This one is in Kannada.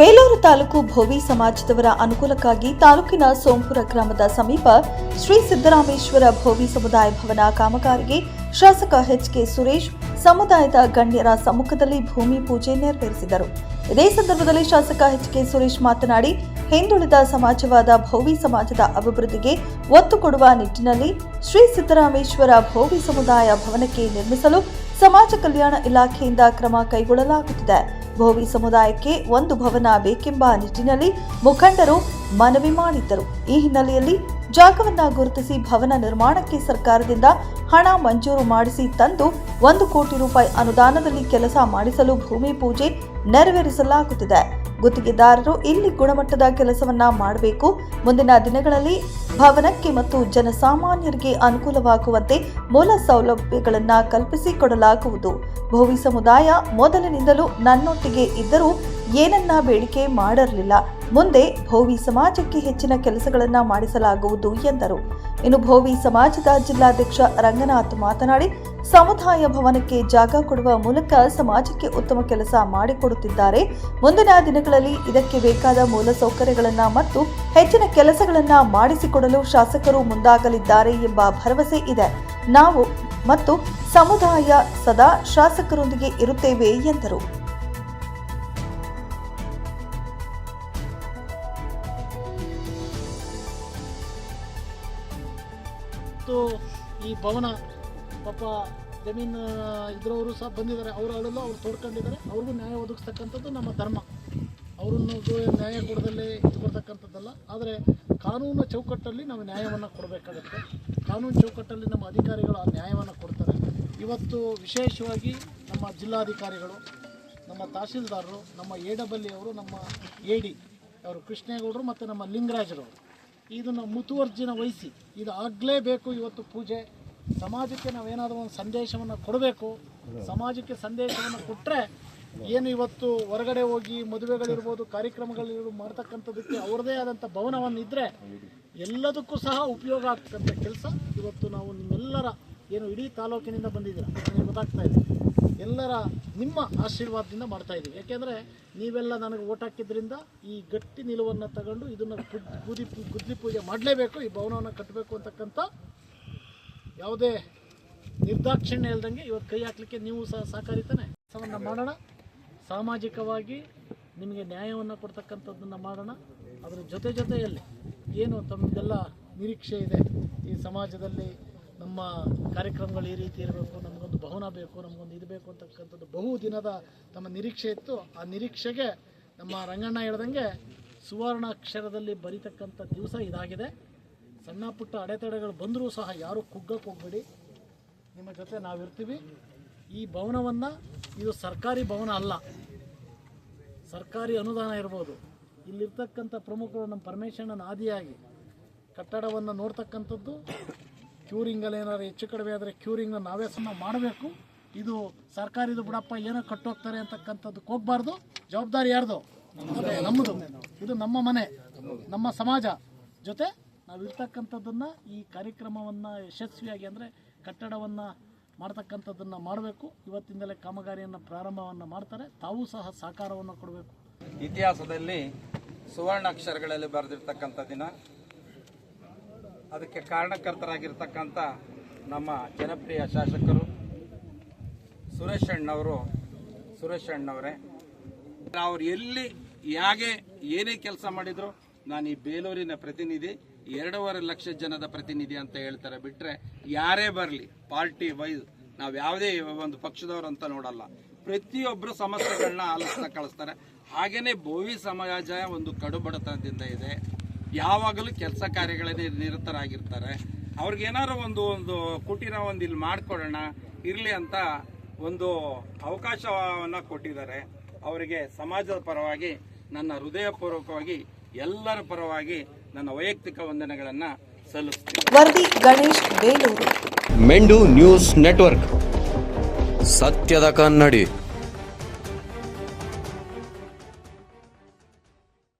ಬೇಲೂರು ತಾಲೂಕು ಭೋವಿ ಸಮಾಜದವರ ಅನುಕೂಲಕ್ಕಾಗಿ ತಾಲೂಕಿನ ಸೋಂಪುರ ಗ್ರಾಮದ ಸಮೀಪ ಶ್ರೀ ಸಿದ್ದರಾಮೇಶ್ವರ ಭೋವಿ ಸಮುದಾಯ ಭವನ ಕಾಮಗಾರಿಗೆ ಶಾಸಕ ಎಚ್ ಕೆ ಸುರೇಶ್, ಸಮುದಾಯದ ಗಣ್ಯರ ಸಮ್ಮುಖದಲ್ಲಿ ಭೂಮಿ ಪೂಜೆ ನೆರವೇರಿಸಿದರು. ಇದೇ ಸಂದರ್ಭದಲ್ಲಿ ಶಾಸಕ ಎಚ್ ಕೆ ಸುರೇಶ್ ಮಾತನಾಡಿ, ಹಿಂದುಳಿದ ಸಮಾಜವಾದ ಭೋವಿ ಸಮಾಜದ ಅಭಿವೃದ್ಧಿಗೆ ಒತ್ತು ಕೊಡುವ ನಿಟ್ಟಿನಲ್ಲಿ ಶ್ರೀ ಸಿದ್ದರಾಮೇಶ್ವರ ಭೋವಿ ಸಮುದಾಯ ಭವನಕ್ಕೆ ನಿರ್ಮಿಸಲು ಸಮಾಜ ಕಲ್ಯಾಣ ಇಲಾಖೆಯಿಂದ ಕ್ರಮ ಕೈಗೊಳ್ಳಲಾಗುತ್ತಿದೆ. ಭೋವಿ ಸಮುದಾಯಕ್ಕೆ ಒಂದು ಭವನ ಬೇಕೆಂಬ ನಿಟ್ಟಿನಲ್ಲಿ ಮುಖಂಡರು ಮನವಿ ಮಾಡಿದ್ದರು. ಈ ಹಿನ್ನೆಲೆಯಲ್ಲಿ ಜಾಗವನ್ನ ಗುರುತಿಸಿ ಭವನ ನಿರ್ಮಾಣಕ್ಕೆ ಸರ್ಕಾರದಿಂದ ಹಣ ಮಂಜೂರು ಮಾಡಿಸಿ ತಂದು ಒಂದು ಕೋಟಿ ರೂಪಾಯಿ ಅನುದಾನದಲ್ಲಿ ಕೆಲಸ ಮಾಡಿಸಲು ಭೂಮಿ ಪೂಜೆ ನೆರವೇರಿಸಲಾಗುತ್ತಿದೆ. ಗುತ್ತಿಗೆದಾರರು ಇಲ್ಲಿ ಗುಣಮಟ್ಟದ ಕೆಲಸವನ್ನ ಮಾಡಬೇಕು. ಮುಂದಿನ ದಿನಗಳಲ್ಲಿ ಭವನಕ್ಕೆ ಮತ್ತು ಜನಸಾಮಾನ್ಯರಿಗೆ ಅನುಕೂಲವಾಗುವಂತೆ ಮೂಲ ಸೌಲಭ್ಯಗಳನ್ನು ಕಲ್ಪಿಸಿಕೊಡಲಾಗುವುದು ಭೋವಿ ಸಮುದಾಯ ಮೊದಲಿನಿಂದಲೂ ನನ್ನೊಟ್ಟಿಗೆ ಇದ್ದರೂ ಏನನ್ನ ಬೇಡಿಕೆ ಮಾಡಿರಲಿಲ್ಲ. ಮುಂದೆ ಭೋವಿ ಸಮಾಜಕ್ಕೆ ಹೆಚ್ಚಿನ ಕೆಲಸಗಳನ್ನು ಮಾಡಿಸಲಾಗುವುದು ಎಂದರು. ಇನ್ನು ಭೋವಿ ಸಮಾಜದ ಜಿಲ್ಲಾಧ್ಯಕ್ಷ ರಂಗನಾಥ್ ಮಾತನಾಡಿ, ಸಮುದಾಯ ಭವನಕ್ಕೆ ಜಾಗ ಕೊಡುವ ಮೂಲಕ ಸಮಾಜಕ್ಕೆ ಉತ್ತಮ ಕೆಲಸ ಮಾಡಿಕೊಡುತ್ತಿದ್ದಾರೆ. ಮುಂದಿನ ದಿನಗಳಲ್ಲಿ ಇದಕ್ಕೆ ಬೇಕಾದ ಮೂಲಸೌಕರ್ಯಗಳನ್ನು ಮತ್ತು ಹೆಚ್ಚಿನ ಕೆಲಸಗಳನ್ನು ಮಾಡಿಸಿಕೊಡಲು ಶಾಸಕರು ಮುಂದಾಗಲಿದ್ದಾರೆ ಎಂಬ ಭರವಸೆ ಇದೆ. ನಾವು ಮತ್ತು ಸಮುದಾಯ ಸದಾ ಶಾಸಕರೊಂದಿಗೆ ಇರುತ್ತೇವೆ ಎಂದರು. ಮತ್ತು ಈ ಭವನ, ಪಾಪ ಜಮೀನು ಇದ್ರವರು ಸಹ ಬಂದಿದ್ದಾರೆ. ಅವರು ಅಳಲು ಅವ್ರು ತೋಡ್ಕೊಂಡಿದ್ದಾರೆ. ಅವ್ರಿಗೂ ನ್ಯಾಯ ಒದಗಿಸ್ತಕ್ಕಂಥದ್ದು ನಮ್ಮ ಧರ್ಮ. ಅವ್ರನ್ನು ನ್ಯಾಯ ಇದು ಆದರೆ ಕಾನೂನು ಚೌಕಟ್ಟಲ್ಲಿ ನಾವು ನ್ಯಾಯವನ್ನು ಕೊಡಬೇಕಾಗುತ್ತೆ. ಕಾನೂನು ಚೌಕಟ್ಟಲ್ಲಿ ನಮ್ಮ ಅಧಿಕಾರಿಗಳು ಆ ನ್ಯಾಯವನ್ನು ಕೊಡ್ತಾರೆ. ಇವತ್ತು ವಿಶೇಷವಾಗಿ ನಮ್ಮ ಜಿಲ್ಲಾಧಿಕಾರಿಗಳು, ನಮ್ಮ ತಹಶೀಲ್ದಾರರು, ನಮ್ಮ ಎ ಡಬಲ್ಇ ಅವರು, ನಮ್ಮ ಎ ಡಿ ಅವರು, ಕೃಷ್ಣೇಗೌಡರು ಮತ್ತು ನಮ್ಮ ಲಿಂಗರಾಜರವರು ಇದನ್ನು ಮುತುವರ್ಜಿನ ವಹಿಸಿ, ಇದು ಆಗಲೇಬೇಕು ಇವತ್ತು ಪೂಜೆ. ಸಮಾಜಕ್ಕೆ ನಾವೇನಾದರೂ ಒಂದು ಸಂದೇಶವನ್ನು ಕೊಡಬೇಕು. ಸಮಾಜಕ್ಕೆ ಸಂದೇಶವನ್ನು ಕೊಟ್ಟರೆ ಏನು ಇವತ್ತು ಹೊರಗಡೆ ಹೋಗಿ ಮದುವೆಗಳಿರ್ಬೋದು, ಕಾರ್ಯಕ್ರಮಗಳಿರ್ಬೋದು ಮಾಡ್ತಕ್ಕಂಥದ್ದಕ್ಕೆ ಅವ್ರದ್ದೇ ಆದಂಥ ಭವನವನ್ನು ಇದ್ದರೆ ಎಲ್ಲದಕ್ಕೂ ಸಹ ಉಪಯೋಗ ಆಗ್ತಕ್ಕಂಥ ಕೆಲಸ ಇವತ್ತು ನಾವು ನಿಮ್ಮೆಲ್ಲರ ಏನು ಇಡೀ ತಾಲೂಕಿನಿಂದ ಬಂದಿದ್ದೀರ, ನನಗೆ ಗೊತ್ತಾಗ್ತಾ ಇದೆ. ಎಲ್ಲರ ನಿಮ್ಮ ಆಶೀರ್ವಾದದಿಂದ ಮಾಡ್ತಾ ಇದ್ದೀವಿ. ಯಾಕೆಂದರೆ ನೀವೆಲ್ಲ ನನಗೆ ಓಟ್ ಹಾಕಿದ್ರಿಂದ ಈ ಗಟ್ಟಿ ನಿಲುವನ್ನು ತಗೊಂಡು ಇದನ್ನು ಗುದಿ ಗುದ್ಲಿ ಪೂಜೆ ಮಾಡಲೇಬೇಕು, ಈ ಭವನವನ್ನು ಕಟ್ಟಬೇಕು ಅಂತಕ್ಕಂಥ ಯಾವುದೇ ನಿರ್ದಾಕ್ಷಿಣ್ಯ ಇಲ್ದಂಗೆ ಇವತ್ತು ಕೈ ಹಾಕ್ಲಿಕ್ಕೆ ನೀವು ಸಹ ಸಹಕಾರಿತಾನೆ ಕೆಲಸವನ್ನು ಮಾಡೋಣ. ಸಾಮಾಜಿಕವಾಗಿ ನಿಮಗೆ ನ್ಯಾಯವನ್ನು ಕೊಡ್ತಕ್ಕಂಥದ್ದನ್ನು ಮಾಡೋಣ. ಅದರ ಜೊತೆ ಜೊತೆಯಲ್ಲಿ ಏನು ತಮ್ಮದೆಲ್ಲ ನಿರೀಕ್ಷೆ ಇದೆ? ಈ ಸಮಾಜದಲ್ಲಿ ನಮ್ಮ ಕಾರ್ಯಕ್ರಮಗಳು ಈ ರೀತಿ ಇರಬೇಕು ಭವನ ಬೇಕು, ನಮಗೊಂದು ಇದು ಬೇಕು ಅಂತಕ್ಕಂಥದ್ದು ಬಹು ದಿನದ ತಮ್ಮ ನಿರೀಕ್ಷೆ ಇತ್ತು. ಆ ನಿರೀಕ್ಷೆಗೆ ನಮ್ಮ ರಂಗಣ್ಣ ಹೇಳ್ದಂಗೆ ಸುವರ್ಣ ಅಕ್ಷರದಲ್ಲಿ ಬರೀತಕ್ಕಂಥ ದಿವಸ ಇದಾಗಿದೆ. ಸಣ್ಣ ಪುಟ್ಟ ಅಡೆತಡೆಗಳು ಬಂದರೂ ಸಹ ಯಾರೂ ಕುಗ್ಗಕ್ಕೆ ಹೋಗ್ಬೇಡಿ. ನಿಮ್ಮ ಜೊತೆ ನಾವಿರ್ತೀವಿ. ಈ ಭವನವನ್ನು ಇದು ಸರ್ಕಾರಿ ಭವನ ಅಲ್ಲ, ಸರ್ಕಾರಿ ಅನುದಾನ ಇರ್ಬೋದು. ಇಲ್ಲಿರ್ತಕ್ಕಂಥ ಪ್ರಮುಖರು ನಮ್ಮ ಪರಮೇಶ್ವರನ ಆದಿಯಾಗಿ ಕಟ್ಟಡವನ್ನು ನೋಡ್ತಕ್ಕಂಥದ್ದು ಕ್ಯೂರಿಂಗಲ್ಲಿ ಏನಾದ್ರು ಹೆಚ್ಚು ಕಡಿಮೆ ಆದರೆ ಕ್ಯೂರಿಂಗ್ನ ನಾವೇ ಸಹ ಮಾಡಬೇಕು. ಇದು ಸರ್ಕಾರಿದು ಬಿಡಪ್ಪ ಏನೋ ಕಟ್ಟೋಗ್ತಾರೆ ಅಂತಕ್ಕಂಥದ್ದಕ್ಕೆ ಹೋಗ್ಬಾರ್ದು ಜವಾಬ್ದಾರಿ ಯಾರ್ದು? ನಮ್ಮದು. ಇದು ನಮ್ಮ ಮನೆ, ನಮ್ಮ ಸಮಾಜ ಜೊತೆ ನಾವು ಇರ್ತಕ್ಕಂಥದ್ದನ್ನು ಈ ಕಾರ್ಯಕ್ರಮವನ್ನು ಯಶಸ್ವಿಯಾಗಿ ಅಂದರೆ ಕಟ್ಟಡವನ್ನು ಮಾಡ್ತಕ್ಕಂಥದ್ದನ್ನು ಮಾಡಬೇಕು. ಇವತ್ತಿಂದಲೇ ಕಾಮಗಾರಿಯನ್ನು ಪ್ರಾರಂಭವನ್ನು ಮಾಡ್ತಾರೆ. ತಾವೂ ಸಹ ಸಹಕಾರವನ್ನು ಕೊಡಬೇಕು. ಇತಿಹಾಸದಲ್ಲಿ ಸುವರ್ಣ ಅಕ್ಷರಗಳಲ್ಲಿ ಬರೆದಿರ್ತಕ್ಕಂಥ ದಿನ. ಅದಕ್ಕೆ ಕಾರಣಕರ್ತರಾಗಿರ್ತಕ್ಕಂಥ ನಮ್ಮ ಜನಪ್ರಿಯ ಶಾಸಕರು ಸುರೇಶ್ ಅಣ್ಣವರು, ಸುರೇಶ್ ಅಣ್ಣವರೇ. ಅವ್ರು ಎಲ್ಲಿ, ಹೇಗೆ, ಏನೇ ಕೆಲಸ ಮಾಡಿದ್ರು ನಾನು ಈ ಬೇಲೂರಿನ ಪ್ರತಿನಿಧಿ, ಎರಡೂವರೆ ಲಕ್ಷ ಜನದ ಪ್ರತಿನಿಧಿ ಅಂತ ಹೇಳ್ತಾರೆ. ಬಿಟ್ರೆ ಯಾರೇ ಬರಲಿ, ಪಾರ್ಟಿ ವೈಸ್ ನಾವು ಯಾವುದೇ ಒಂದು ಪಕ್ಷದವರು ಅಂತ ನೋಡಲ್ಲ. ಪ್ರತಿಯೊಬ್ಬರು ಸಮಸ್ಯೆಗಳನ್ನ ಆಲೋಚನೆ ಕಳಿಸ್ತಾರೆ. ಹಾಗೆಯೇ ಭೋವಿ ಸಮಾಜ ಒಂದು ಕಡುಬಡತನದಿಂದ ಇದೆ. ಯಾವಾಗಲೂ ಕೆಲಸ ಕಾರ್ಯಗಳಲ್ಲಿ ನಿರತರಾಗಿರ್ತಾರೆ. ಅವ್ರಿಗೇನಾದ್ರು ಒಂದು ಒಂದು ಕುಟೀರ ಒಂದು ಇಲ್ಲಿ ಮಾಡಿಕೊಡೋಣ ಇರಲಿ ಅಂತ ಒಂದು ಅವಕಾಶವನ್ನು ಕೊಟ್ಟಿದ್ದಾರೆ. ಅವರಿಗೆ ಸಮಾಜದ ಪರವಾಗಿ ನನ್ನ ಹೃದಯಪೂರ್ವಕವಾಗಿ ಎಲ್ಲರ ಪರವಾಗಿ ನನ್ನ ವೈಯಕ್ತಿಕ ವಂದನೆಗಳನ್ನು ಸಲ್ಲಿಸ್ತೀನಿ. ವರದಿ ಗಣೇಶ್ ಬೇಲೂರು. ಮೆಂಡು ನ್ಯೂಸ್ ನೆಟ್ವರ್ಕ್. ಸತ್ಯದ ಕನ್ನಡಿ.